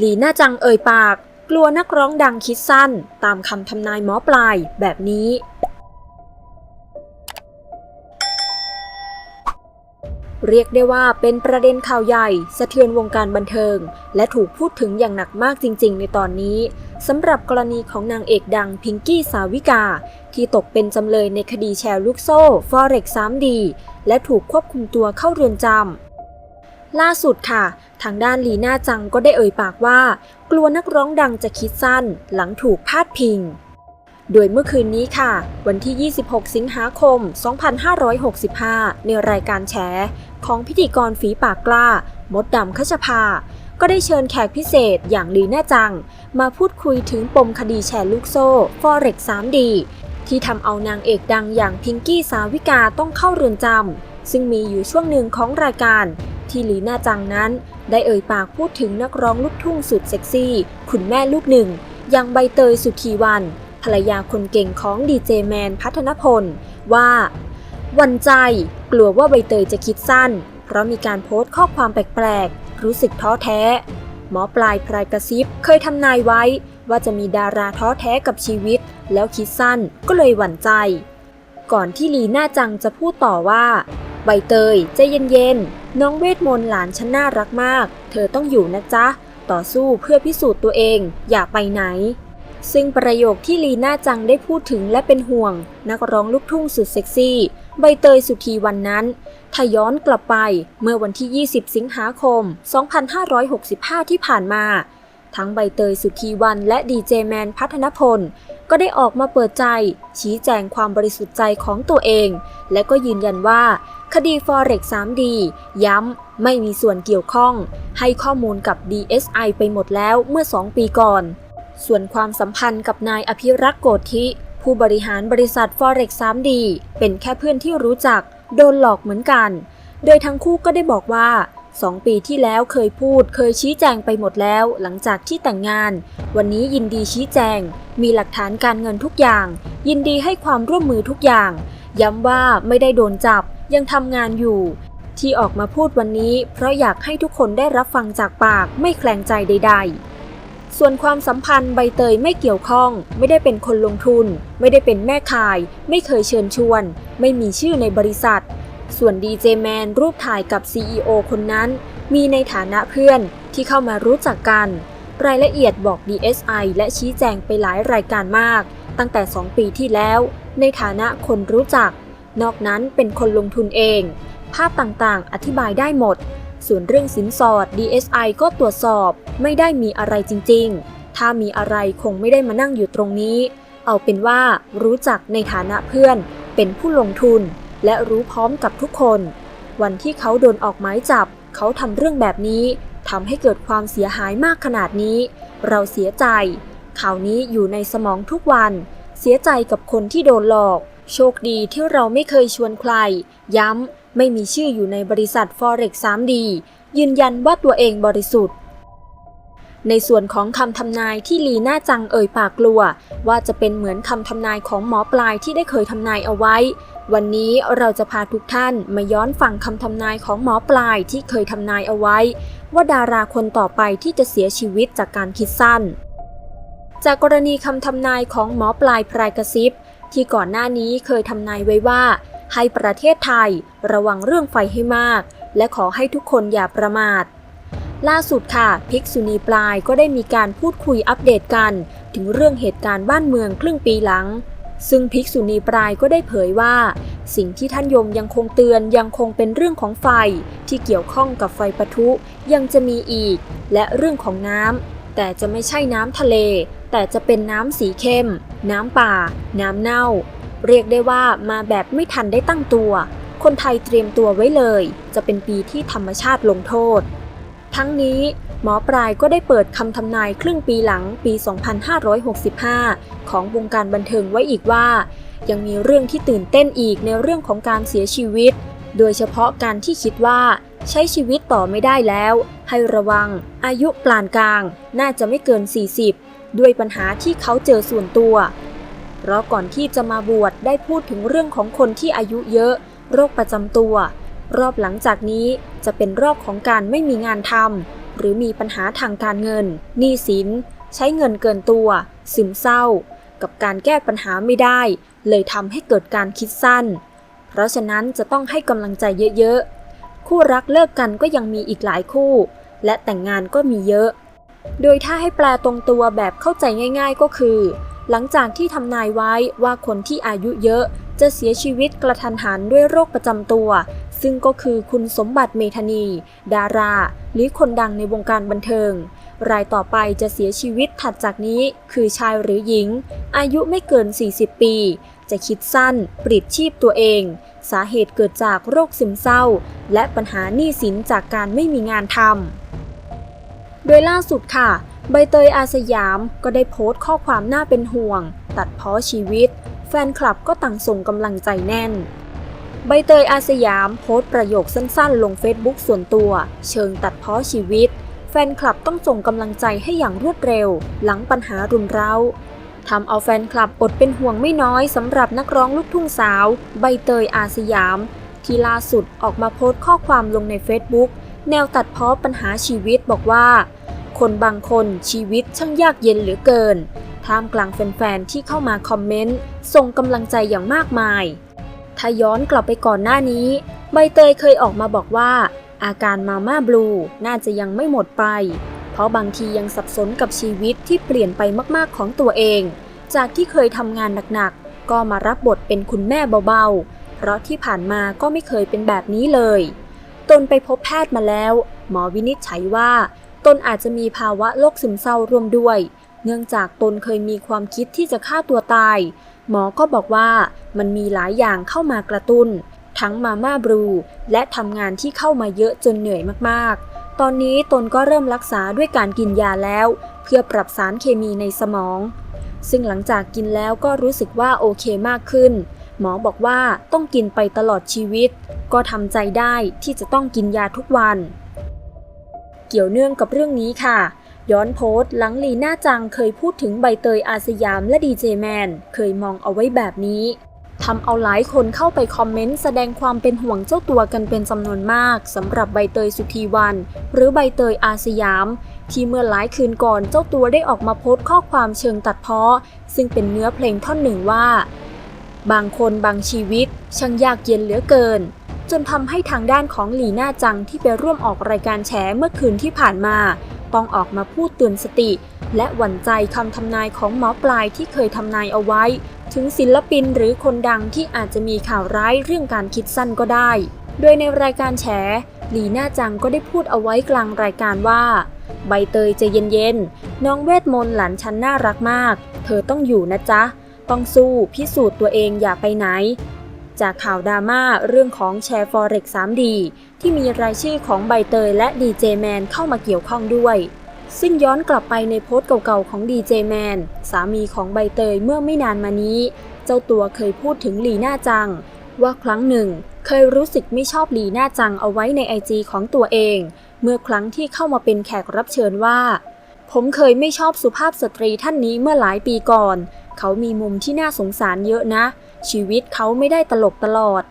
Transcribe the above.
ลีน่าจังเอ่ยปาก กลัวนักร้องดังคิดสั้น ตามคำทำนายหมอปลายแบบนี้ เรียกได้ว่าเป็นประเด็นข่าวใหญ่สะเทือนวงการบันเทิง และถูกพูดถึงอย่างหนักมากจริง ๆ ในตอนนี้สำหรับกรณีของนางเอกดังพิงกี้สาวิกา ที่ตกเป็นจำเลยในคดีแชร์ลูกโซ่ Forex 3D และถูกควบคุมตัวเข้าเรือนจำ ล่าสุดค่ะ ทางด้านลีน่าจังก็ได้เอ่ยปากว่า กลัวนักร้องดังจะคิดสั้นหลังถูกพาดพิง โดยเมื่อคืนนี้ค่ะ วันที่ 26 สิงหาคม 2565 ในรายการแฉของพิธีกรฝีปากกล้า มดดำคชภา ก็ได้เชิญแขกพิเศษอย่างลีน่าจัง มาพูดคุยถึงปมคดีแชร์ลูกโซ่ Forex 3D ที่ทำเอานางเอกดังอย่างพิงกี้สาวิกาต้องเข้าเรือนจำซึ่งมีอยู่ช่วงหนึ่งของรายการ ที่ลีน่าจังนั้น ได้เอ่ยปากพูดถึงนักร้องลูกทุ่งสุดเซ็กซี่ คุณแม่ลูกหนึ่ง อย่างใบเตยสุธีวัน ภรรยาคนเก่งของดีเจแมนพัฒนพล ว่าวันใจ กลัวว่าใบเตยจะคิดสั้น เพราะมีการโพสต์ข้อความแปลกๆ รู้สึกท้อแท้ หมอปลายพรายกระซิบเคยทำนายไว้ ว่าจะมีดาราท้อแท้กับชีวิต แล้วคิดสั้นก็เลยหวั่นใจ ก่อนที่ลีน่าจังจะพูดต่อว่า ใบเตยใจเย็นๆ น้องเวทมนต์หลานฉันน่ารักมาก เธอต้องอยู่นะจ๊ะ ต่อสู้เพื่อพิสูจน์ตัวเอง อย่าไปไหน ซึ่งประโยคที่ลีน่าจังได้พูดถึงและเป็นห่วง นักร้องลูกทุ่งสุดเซ็กซี่ ใบเตยสุธีวันนั้น ถ้าย้อนกลับไปเมื่อวันที่ 20 สิงหาคม 2565 ที่ผ่านมาทั้งใบเตยสุธีวันและดีเจแมนพัฒนพล ก็ได้ออกมาเปิดใจ ชี้แจงความบริสุทธิ์ใจของตัวเอง และก็ยืนยันว่า คดี Forex 3D ย้ำไม่มีส่วนเกี่ยวข้อง ให้ข้อมูลกับ DSI ไปหมดแล้วเมื่อ 2 ปีก่อน ส่วนความสัมพันธ์กับนายอภิรักษ์โกธิผู้บริหารบริษัท Forex 3D เป็นแค่เพื่อนที่รู้จัก โดนหลอกเหมือนกัน โดยทั้งคู่ก็ได้บอกว่า 2 ปีที่แล้วเคยพูดเคยชี้แจงไปหมดแล้ว หลังจากที่แต่งงาน วันนี้ยินดีชี้แจง มีหลักฐานการเงินทุกอย่าง ยินดีให้ความร่วมมือทุกอย่าง ย้ำว่าไม่ได้โดนจับยังทำงานอยู่ ที่ออกมาพูดวันนี้ เพราะอยากให้ทุกคนได้รับฟังจากปากไม่แคลงใจใด ๆ ส่วนความสัมพันธ์ใบเตยไม่เกี่ยวข้อง ไม่ได้เป็นคนลงทุน ไม่ได้เป็นแม่ขาย ไม่เคยเชิญชวน ไม่มีชื่อในบริษัท ส่วนดีเจแมนรูปถ่ายกับ CEO คนนั้น มีในฐานะเพื่อนที่เข้ามารู้จักกัน รายละเอียดบอก DSI และชี้แจงไปหลายรายการมาก ตั้งแต่ 2 ปีที่แล้ว ในฐานะคนรู้จัก นอกนั้นเป็นคนลงทุนเอง ภาพต่างๆ อธิบายได้หมด ส่วนเรื่องสินสอด DSI ก็ตรวจสอบ ไม่ได้มีอะไรจริง ๆ ถ้ามีอะไรคงไม่ได้มานั่งอยู่ตรงนี้ เอาเป็นว่ารู้จักในฐานะเพื่อน เป็นผู้ลงทุน และรู้พร้อมกับทุกคน วันที่เขาโดนออกหมายจับ เขาทำเรื่องแบบนี้ทำให้เกิดความเสียหายมากขนาดนี้ เราเสียใจ ข่าวนี้อยู่ในสมองทุกวัน เสียใจกับคนที่โดนหลอก โชคดีที่เราไม่เคยชวนใคร ย้ำไม่มีชื่ออยู่ในบริษัท Forex 3D ยืนยันว่าตัวเองบริสุทธิ์ ในส่วนของคำทำนายที่ลีน่าจังเอ่ยปากกลัว ว่าจะเป็นเหมือนคำทำนายของหมอปลายที่ได้เคยทำนายเอาไว้ วันนี้เราจะพาทุกท่านมาย้อนฟังคำทำนายของหมอปลายที่เคยทำนายเอาไว้ ว่าดาราคนต่อไปที่จะเสียชีวิตจากการคิดสั้น จากกรณีคำทำนายของหมอปลายพรายกระซิบ ที่ก่อนหน้านี้เคยทำนายไว้ว่า ให้ประเทศไทยระวังเรื่องไฟให้มาก และขอให้ทุกคนอย่าประมาท ล่าสุดค่ะ พิกษุณีปลายก็ได้มีการพูดคุยอัปเดตกัน ถึงเรื่องเหตุการณ์บ้านเมืองครึ่งปีหลัง ซึ่งภิกษุณีปลายก็ได้เผยว่า สิ่งที่ท่านยมยังคงเตือนยังคงเป็นเรื่องของไฟที่เกี่ยวข้องกับไฟปะทุยังจะมีอีก และเรื่องของน้ำ แต่จะไม่ใช่น้ำทะเล แต่จะเป็นน้ำสีเข้ม น้ำป่า น้ำเน่า เรียกได้ว่ามาแบบไม่ทันได้ตั้งตัว คนไทยเตรียมตัวไว้เลย จะเป็นปีที่ธรรมชาติลงโทษ ทั้งนี้หมอปลายก็ได้เปิดคำทำนายครึ่งปีหลังปี 2565 ของวงการบันเทิงไว้อีกว่า ยังมีเรื่องที่ตื่นเต้นอีกในเรื่องของการเสียชีวิต โดยเฉพาะการที่คิดว่าใช้ชีวิตต่อไม่ได้แล้ว ให้ระวัง อายุปลานกลาง น่าจะไม่เกิน 40 ด้วยปัญหาที่เขาเจอส่วนตัว เพราะก่อนที่จะมาบวชได้พูดถึงเรื่องของคนที่อายุเยอะ โรคประจำตัว รอบหลังจากนี้จะเป็นรอบของการไม่มีงานทำหรือมีปัญหาทางการเงินหนี้สิน ใช้เงินเกินตัว ซึมเศร้า กับการแก้ปัญหาไม่ได้ เลยทำให้เกิดการคิดสั้น เพราะฉะนั้นจะต้องให้กำลังใจเยอะๆ คู่รักเลิกกันก็ยังมีอีกหลายคู่ และแต่งงานก็มีเยอะ โดยถ้าให้แปลตรงตัวแบบเข้าใจง่าย ๆ ก็คือ หลังจากที่ทำนายไว้ว่าคนที่อายุเยอะจะเสียชีวิตกระทันหันด้วยโรคประจำตัว ซึ่งก็คือคุณสมบัติเมธานี ดารา หรือคนดังในวงการบันเทิง รายต่อไปจะเสียชีวิตถัดจากนี้คือชายหรือหญิง อายุไม่เกิน 40 ปี จะคิดสั้นปลิดชีพตัวเอง สาเหตุเกิดจากโรคซึมเศร้า และปัญหาหนี้สินจากการไม่มีงานทำโดยล่าสุดค่ะ ใบเตยอาสยามก็ได้โพสต์ข้อความน่าเป็นห่วง ตัดเพ้อชีวิต แฟนคลับก็ต่างส่งกำลังใจแน่นใบเตยอาสยามโพสต์ประโยคสั้นๆ ลงเฟซบุ๊กส่วนตัว เชิงตัดเพ้อชีวิต แฟนคลับต้องส่งกำลังใจให้อย่างรวดเร็ว หลังปัญหารุมเร้า ทำเอาแฟนคลับอดเป็นห่วงไม่น้อยสำหรับนักร้องลูกทุ่งสาว ใบเตยอาสยาม ที่ล่าสุดออกมาโพสต์ข้อความลงในเฟซบุ๊กแนวตัดเพ้อปัญหาชีวิตบอกว่า คนบางคนชีวิตช่างยากเย็นเหลือเกิน ท่ามกลางแฟนๆที่เข้ามาคอมเมนต์ส่งกำลังใจอย่างมากมาย ถ้าย้อนกลับไปก่อนหน้านี้ ใบเตยเคยออกมาบอกว่า อาการมาม่าบลูน่าจะยังไม่หมดไป ราะบางทียังสับสนกับชีวิตที่เปลี่ยนไปมากๆของตัวเอง จากที่เคยทำงานหนักๆ ก็มารับบทเป็นคุณแม่เบาๆ เพราะที่ผ่านมาก็ไม่เคยเป็นแบบนี้เลย ตนไปพบแพทย์มาแล้ว หมอวินิจฉัยว่า ตนอาจจะมีภาวะโรคซึมเศร้าร่วมด้วย เนื่องจากตนเคยมีความคิดที่จะฆ่าตัวตาย หมอก็บอกว่ามันมีหลายอย่างเข้ามากระตุ้น ทั้งมาม่าบลูและทำงานที่เข้ามาเยอะจนเหนื่อยมากๆ ตอนนี้ตนก็เริ่มรักษาด้วยการกินยาแล้ว เพื่อปรับสารเคมีในสมอง ซึ่งหลังจากกินแล้วก็รู้สึกว่าโอเคมากขึ้น หมอบอกว่าต้องกินไปตลอดชีวิต ก็ทำใจได้ที่จะต้องกินยาทุกวัน เกี่ยวเนื่องกับเรื่องนี้ค่ะย้อนโพสต์หลังลีน่าจังเคยพูดถึงใบเตยอาสยามและดีเจแมน เคยมองเอาไว้แบบนี้ ทำเอาหลายคนเข้าไปคอมเมนต์แสดงความเป็นห่วงเจ้าตัวกันเป็นจำนวนมากสำหรับใบเตยสุธีวัน หรือใบเตยอาสยาม ที่เมื่อหลายคืนก่อนเจ้าตัวได้ออกมาโพสต์ข้อความเชิงตัดเพ้อซึ่งเป็นเนื้อเพลงท่อนหนึ่งว่า บางคนบางชีวิต ช่างยากเย็นเหลือเกิน จนทำให้ทางด้านของหลีน่าจังที่ไปร่วมออกรายการแฉเมื่อคืนที่ผ่านมา ต้องออกมาพูดเตือนสติ และหวั่นใจคำทำนายของหมอปลายที่เคยทำนายเอาไว้ ถึงศิลปินหรือคนดังที่อาจจะมีข่าวร้ายเรื่องการคิดสั้นก็ได้ โดยในรายการแฉหลีน่าจังก็ได้พูดเอาไว้กลางรายการว่า ใบเตยจะเย็นๆ น้องเวทมนต์หลานฉันน่ารักมาก เธอต้องอยู่นะจ๊ะ ต้องสู้พิสูจน์ตัวเองอย่าไปไหน จากข่าวดราม่าเรื่องของแชร์ Forex 3D ที่มีรายชื่อของใบเตยและดีเจแมนเข้ามาเกี่ยวข้องด้วย ซึ่งย้อนกลับไปในโพสต์เก่าๆของดีเจแมนสามีของใบเตยเมื่อไม่นานมานี้ เจ้าตัวเคยพูดถึงหลีหน่าจัง ว่าครั้งหนึ่ง เคยรู้สึกไม่ชอบหลีหน่าจังเอาไว้ในไอจีของตัวเอง เมื่อครั้งที่เข้ามาเป็นแขกรับเชิญว่า ผมเคยไม่ชอบสุภาพสตรีท่านนี้เมื่อหลายปีก่อน เขามีมุมที่น่าสงสารเยอะนะ ชีวิตเขาไม่ได้ตลกตลอด